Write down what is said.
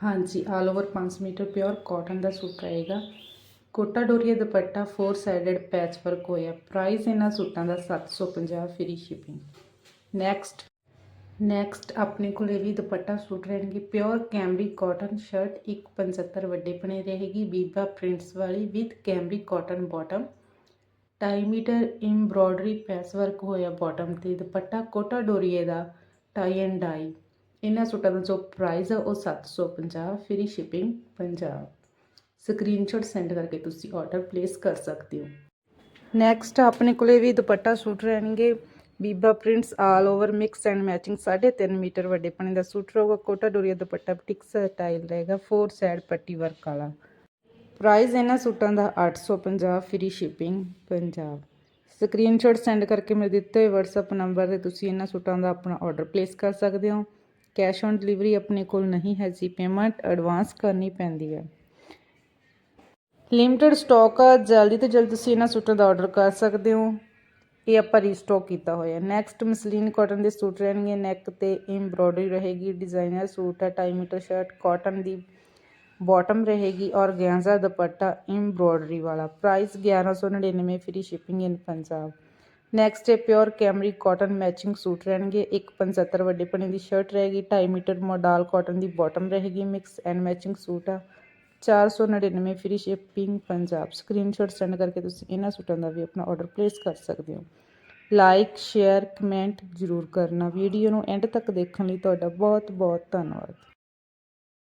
ਹਾਂਜੀ all over 5 metre pure cotton ਦਾ suit ਰਹੇਗਾ Kota Doria dupatta 4 sided patch work ਹੋਇਆ। Price ਇਹਨਾਂ ਸੂਟਾਂ ਦਾ 750 ਫ੍ਰੀ ਸ਼ਿਪਿੰਗ ਨੈਕਸਟ ਨੈਕਸਟ ਆਪਣੇ ਕੋਲ ਇਹ ਵੀ ਦੁਪੱਟਾ ਸੂਟ ਰਹਿਣਗੇ। ਪਿਓਰ ਕੈਮਰੀ ਕਾਟਨ ਸ਼ਰਟ 175 ਵੱਡੇ ਬਣੇ ਰਹੇਗੀ। ਬੀਬਾ ਪ੍ਰਿੰਟਸ ਵਾਲੀ with cambric cotton bottom 2.5 metre embroidery patch work ਹੋਇਆ ਬਾਟਮ ਤੇ। ਦੁਪੱਟਾ ਕੋਟਾ ਡੋਰੀਏ ਦਾ ਟਾਈ ਐਂਡ ਡਾਈ ਇਹਨਾਂ ਸੂਟਾਂ ਦਾ ਜੋ ਪ੍ਰਾਈਸ ਹੈ ਉਹ 750 free shipping Punjab screenshot send ਕਰਕੇ ਤੁਸੀਂ ਆਰਡਰ ਪਲੇਸ ਕਰ ਸਕਦੇ ਹੋ। ਨੈਕਸਟ ਆਪਣੇ ਕੋਲੇ ਵੀ ਦੁਪੱਟਾ ਸੂਟ ਰਹਿਣਗੇ। Biba prints all over mix and matching 3.5 metre ਵੱਡੇ ਪਣੇ ਦਾ ਸੂਟ ਰਹੂਗਾ। ਕੋਟਾ ਡੋਰੀਆ ਦੁਪੱਟਾ ਬੁਟੀਕ ਸਟਾਈਲ ਰਹੇਗਾ। 4 ਸਾਈਡ ਪੱਟੀ ਵਰਕ ਵਾਲਾ। ਪ੍ਰਾਈਸ ਇਹਨਾਂ ਸੂਟਾਂ ਦਾ 850 free shipping Punjab screenshot send ਕਰਕੇ ਮੇਰੇ ਦਿੱਤੇ ਹੋਏ WhatsApp ਨੰਬਰ ਤੇ ਤੁਸੀਂ ਇਹਨਾਂ ਸੂਟਾਂ ਦਾ ਆਪਣਾ ਆਰਡਰ ਪਲੇਸ ਕਰ ਸਕਦੇ ਹੋ। ਕੈਸ਼ ਔਨ ਡਿਲੀਵਰੀ ਆਪਣੇ ਕੋਲ ਨਹੀਂ ਹੈ ਜੀ, ਪੇਮੈਂਟ ਐਡਵਾਂਸ ਕਰਨੀ ਪੈਂਦੀ ਹੈ। ਲਿਮਟਿਡ ਸਟਾਕ ਆ, ਜਲਦੀ ਤੋਂ ਜਲਦੀ ਤੁਸੀਂ ਇਹਨਾਂ ਸੂਟਾਂ ਦਾ ਆਰਡਰ ਕਰ ਸਕਦੇ ਹੋ। ਇਹ ਆਪਾਂ ਰੀਸਟਾਕ ਕੀਤਾ ਹੋਇਆ ਨੈਕਸਟ ਮਸਲੀਨ ਕਾਟਨ ਦੇ ਸੂਟ ਰਹਿਣਗੇ। ਨੈਕ ਤੇ ਐਮਬ੍ਰੋਇਡਰੀ ਰਹੇਗੀ। ਡਿਜ਼ਾਈਨਰ ਸੂਟ ਹੈ 2.5 ਮੀਟਰ ਸ਼ਰਟ ਕਾਟਨ ਦੀ ਬਾਟਮ ਰਹੇਗੀ ਔਰ ਗੈਂਜਾ ਦੁਪੱਟਾ ਐਮਬ੍ਰੋਇਡਰੀ ਵਾਲਾ। Price 1199 free shipping in Punjab next ਹੈ pure cambric cotton matching suit ਰਹਿਣਗੇ। 175 ਵੱਡੇ ਪਣੇ ਦੀ ਸ਼ਰਟ ਰਹੇਗੀ 2.5 ਮੀਟਰ ਮੋਡਲ ਕਾਟਨ ਦੀ ਬਾਟਮ ਰਹੇਗੀ ਮਿਕਸ ਐਂਡ ਮੈਚਿੰਗ ਸੂਟ ਆ। 499 free shipping Punjab. Screenshot send ਕਰਕੇ ਤੁਸੀਂ ਇਹਨਾਂ ਸੂਟਾਂ ਦਾ ਵੀ ਆਪਣਾ ਆਰਡਰ ਪਲੇਸ ਕਰ ਸਕਦੇ ਹੋ। ਲਾਈਕ ਸ਼ੇਅਰ ਕਮੈਂਟ ਜ਼ਰੂਰ ਕਰਨਾ। ਵੀਡੀਓ ਨੂੰ ਐਂਡ ਤੱਕ ਦੇਖਣ ਲਈ ਤੁਹਾਡਾ ਬਹੁਤ ਬਹੁਤ ਧੰਨਵਾਦ।